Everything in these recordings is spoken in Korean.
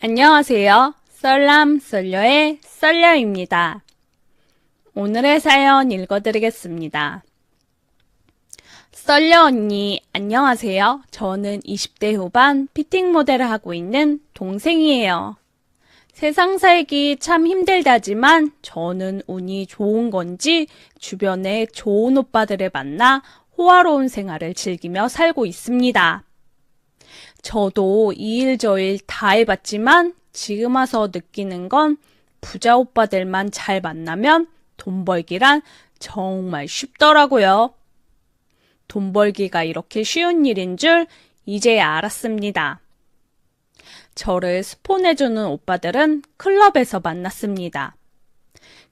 안녕하세요. 썰람 썰녀의 썰녀입니다. 오늘의 사연 읽어드리겠습니다. 썰녀 언니, 안녕하세요. 저는 20대 후반 피팅 모델을 하고 있는 동생이에요. 세상 살기 참 힘들다지만 저는 운이 좋은 건지 주변에 좋은 오빠들을 만나 호화로운 생활을 즐기며 살고 있습니다. 저도 이 일 저 일 다 해봤지만 지금 와서 느끼는 건 부자 오빠들만 잘 만나면 돈 벌기란 정말 쉽더라고요. 돈 벌기가 이렇게 쉬운 일인 줄 이제야 알았습니다. 저를 스폰해주는 오빠들은 클럽에서 만났습니다.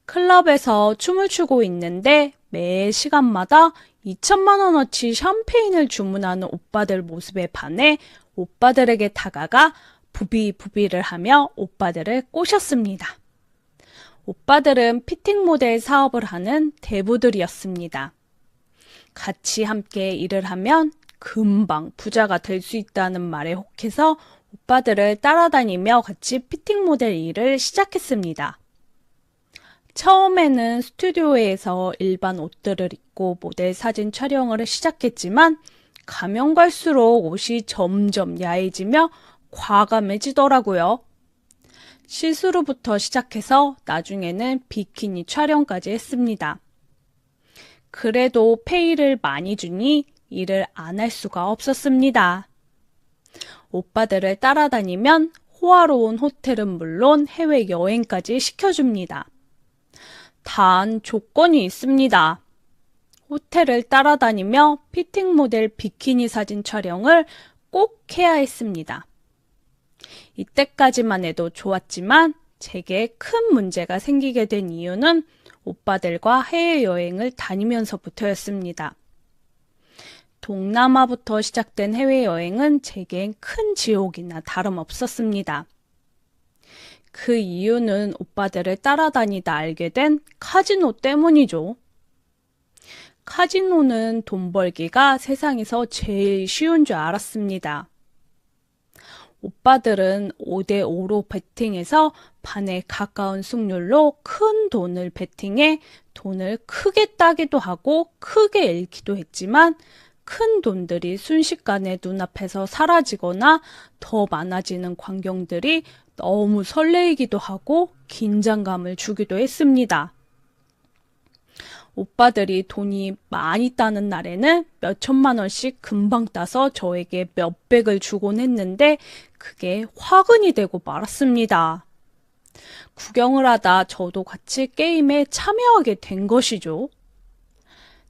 클럽에서 춤을 추고 있는데 매 시간마다 2천만 원어치 샴페인을 주문하는 오빠들 모습에 반해 오빠들에게 다가가 부비부비를 하며 오빠들을 꼬셨습니다. 오빠들은 피팅 모델 사업을 하는 대부들이었습니다. 같이 함께 일을 하면 금방 부자가 될 수 있다는 말에 혹해서 오빠들을 따라다니며 같이 피팅 모델 일을 시작했습니다. 처음에는 스튜디오에서 일반 옷들을 입고 모델 사진 촬영을 시작했지만 가면 갈수록 옷이 점점 야해지며 과감해지더라고요. 시스루부터 시작해서 나중에는 비키니 촬영까지 했습니다. 그래도 페이를 많이 주니 일을 안 할 수가 없었습니다. 오빠들을 따라다니면 호화로운 호텔은 물론 해외 여행까지 시켜줍니다. 단 조건이 있습니다. 호텔을 따라다니며 피팅 모델 비키니 사진 촬영을 꼭 해야 했습니다. 이때까지만 해도 좋았지만 제게 큰 문제가 생기게 된 이유는 오빠들과 해외여행을 다니면서부터였습니다. 동남아부터 시작된 해외여행은 제겐 큰 지옥이나 다름없었습니다. 그 이유는 오빠들을 따라다니다 알게 된 카지노 때문이죠. 카지노는 돈 벌기가 세상에서 제일 쉬운 줄 알았습니다. 오빠들은 5대5로 베팅해서 반에 가까운 승률로 큰 돈을 베팅해 돈을 크게 따기도 하고 크게 잃기도 했지만 큰 돈들이 순식간에 눈앞에서 사라지거나 더 많아지는 광경들이 너무 설레이기도 하고 긴장감을 주기도 했습니다. 오빠들이 돈이 많이 따는 날에는 몇 천만 원씩 금방 따서 저에게 몇 백을 주곤 했는데 그게 화근이 되고 말았습니다. 구경을 하다 저도 같이 게임에 참여하게 된 것이죠.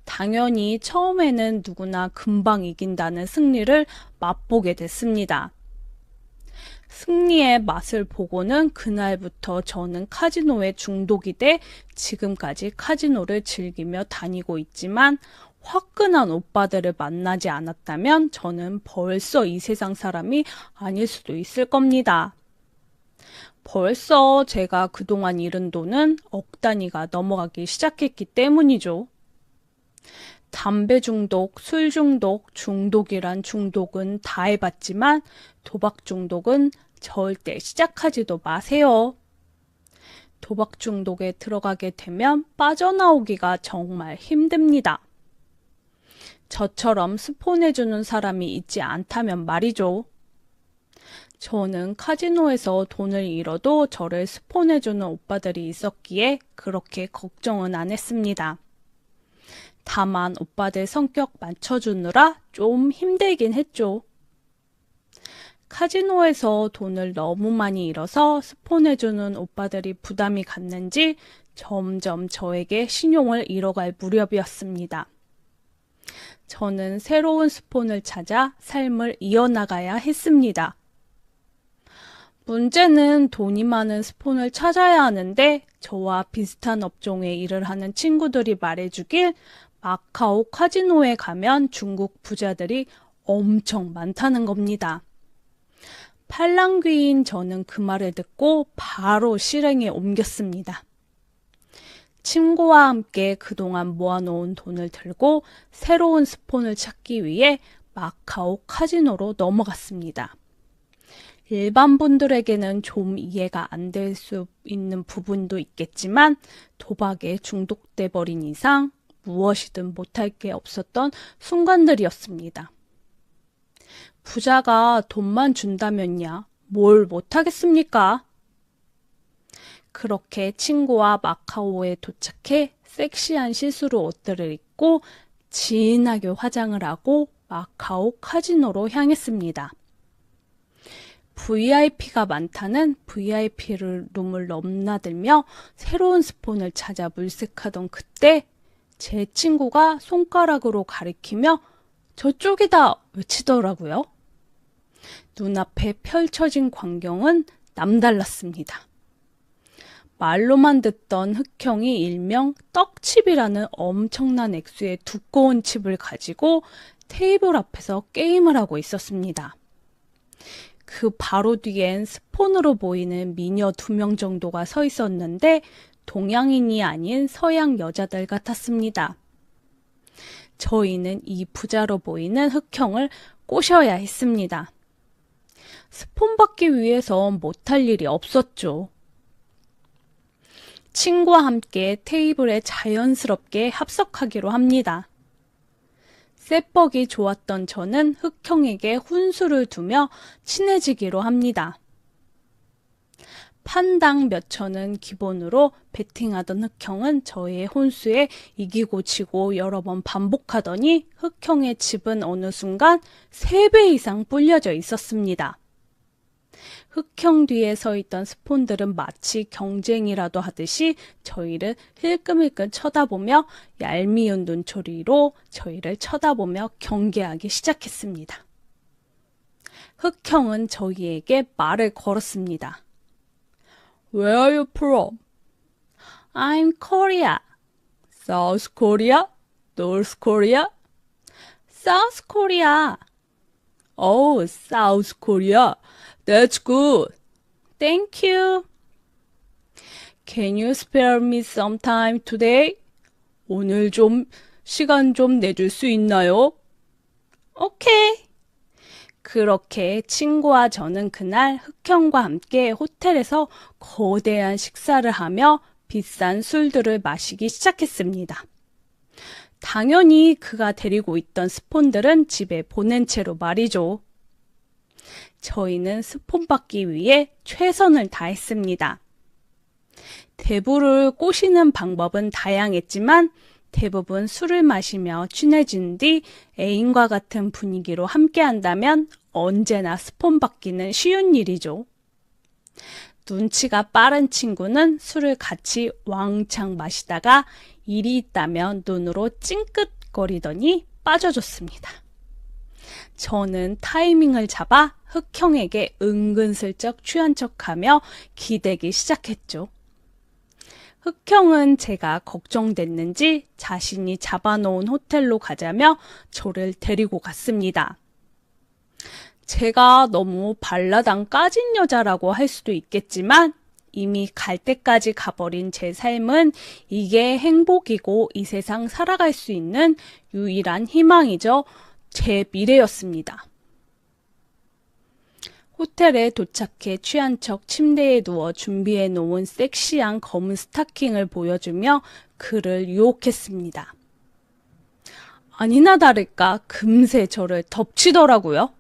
당연히 처음에는 누구나 금방 이긴다는 승리를 맛보게 됐습니다. 승리의 맛을 보고는 그날부터 저는 카지노에 중독이 돼 지금까지 카지노를 즐기며 다니고 있지만 화끈한 오빠들을 만나지 않았다면 저는 벌써 이 세상 사람이 아닐 수도 있을 겁니다. 벌써 제가 그동안 잃은 돈은 억 단위가 넘어가기 시작했기 때문이죠. 담배 중독, 술 중독, 중독이란 중독은 다 해봤지만 도박 중독은 절대 시작하지도 마세요. 도박 중독에 들어가게 되면 빠져나오기가 정말 힘듭니다. 저처럼 스폰해주는 사람이 있지 않다면 말이죠. 저는 카지노에서 돈을 잃어도 저를 스폰해주는 오빠들이 있었기에 그렇게 걱정은 안 했습니다. 다만 오빠들 성격 맞춰주느라 좀 힘들긴 했죠. 카지노에서 돈을 너무 많이 잃어서 스폰해주는 오빠들이 부담이 갔는지 점점 저에게 신용을 잃어갈 무렵이었습니다. 저는 새로운 스폰을 찾아 삶을 이어나가야 했습니다. 문제는 돈이 많은 스폰을 찾아야 하는데 저와 비슷한 업종에 일을 하는 친구들이 말해주길 마카오 카지노에 가면 중국 부자들이 엄청 많다는 겁니다. 팔랑귀인 저는 그 말을 듣고 바로 실행에 옮겼습니다. 친구와 함께 그동안 모아놓은 돈을 들고 새로운 스폰을 찾기 위해 마카오 카지노로 넘어갔습니다. 일반 분들에게는 좀 이해가 안 될 수 있는 부분도 있겠지만 도박에 중독돼 버린 이상 무엇이든 못할 게 없었던 순간들이었습니다. 부자가 돈만 준다면야 뭘 못하겠습니까? 그렇게 친구와 마카오에 도착해 섹시한 시스루 옷들을 입고 진하게 화장을 하고 마카오 카지노로 향했습니다. VIP가 많다는 VIP 룸을 넘나들며 새로운 스폰을 찾아 물색하던 그때 제 친구가 손가락으로 가리키며 저쪽이다 외치더라고요. 눈앞에 펼쳐진 광경은 남달랐습니다. 말로만 듣던 흑형이 일명 떡칩이라는 엄청난 액수의 두꺼운 칩을 가지고 테이블 앞에서 게임을 하고 있었습니다. 그 바로 뒤엔 스폰으로 보이는 미녀 두 명 정도가 서 있었는데 동양인이 아닌 서양 여자들 같았습니다. 저희는 이 부자로 보이는 흑형을 꼬셔야 했습니다. 스폰 받기 위해서 못할 일이 없었죠. 친구와 함께 테이블에 자연스럽게 합석하기로 합니다. 쌔뻑이 좋았던 저는 흑형에게 훈수를 두며 친해지기로 합니다. 판당 몇 천은 기본으로 베팅하던 흑형은 저의 혼수에 이기고 지고 여러 번 반복하더니 흑형의 집은 어느 순간 3배 이상 불려져 있었습니다. 흑형 뒤에 서 있던 스폰들은 마치 경쟁이라도 하듯이 저희를 힐끔힐끔 쳐다보며 얄미운 눈초리로 저희를 쳐다보며 경계하기 시작했습니다. 흑형은 저희에게 말을 걸었습니다. Where are you from? I'm Korea. South Korea? North Korea? South Korea. Oh, South Korea. That's good. Thank you. Can you spare me some time today? 오늘 좀 시간 좀 내줄 수 있나요? 오케이. 그렇게 친구와 저는 그날 흑형과 함께 호텔에서 거대한 식사를 하며 비싼 술들을 마시기 시작했습니다. 당연히 그가 데리고 있던 스폰들은 집에 보낸 채로 말이죠. 저희는 스폰 받기 위해 최선을 다했습니다. 대부를 꼬시는 방법은 다양했지만 대부분 술을 마시며 친해진 뒤 애인과 같은 분위기로 함께 한다면 언제나 스폰 받기는 쉬운 일이죠. 눈치가 빠른 친구는 술을 같이 왕창 마시다가 일이 있다면 눈으로 찡긋거리더니 빠져줬습니다. 저는 타이밍을 잡아 흑형에게 은근슬쩍 취한 척하며 기대기 시작했죠. 흑형은 제가 걱정됐는지 자신이 잡아놓은 호텔로 가자며 저를 데리고 갔습니다. 제가 너무 발라당 까진 여자라고 할 수도 있겠지만 이미 갈 때까지 가버린 제 삶은 이게 행복이고 이 세상 살아갈 수 있는 유일한 희망이죠. 제 미래였습니다. 호텔에 도착해 취한 척 침대에 누워 준비해 놓은 섹시한 검은 스타킹을 보여주며 그를 유혹했습니다. 아니나 다를까 금세 저를 덮치더라고요.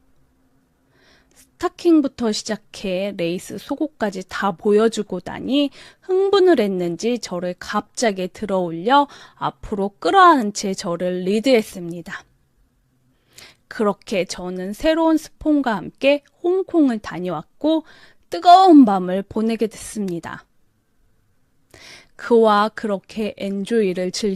스타킹부터 시작해 레이스 속옷까지 다 보여주고 나니 흥분을 했는지 저를 갑자기 들어 올려 앞으로 끌어안은 채 저를 리드했습니다. 그렇게 저는 새로운 스폰과 함께 홍콩을 다녀왔고 뜨거운 밤을 보내게 됐습니다. 그와 그렇게 엔조이를 즐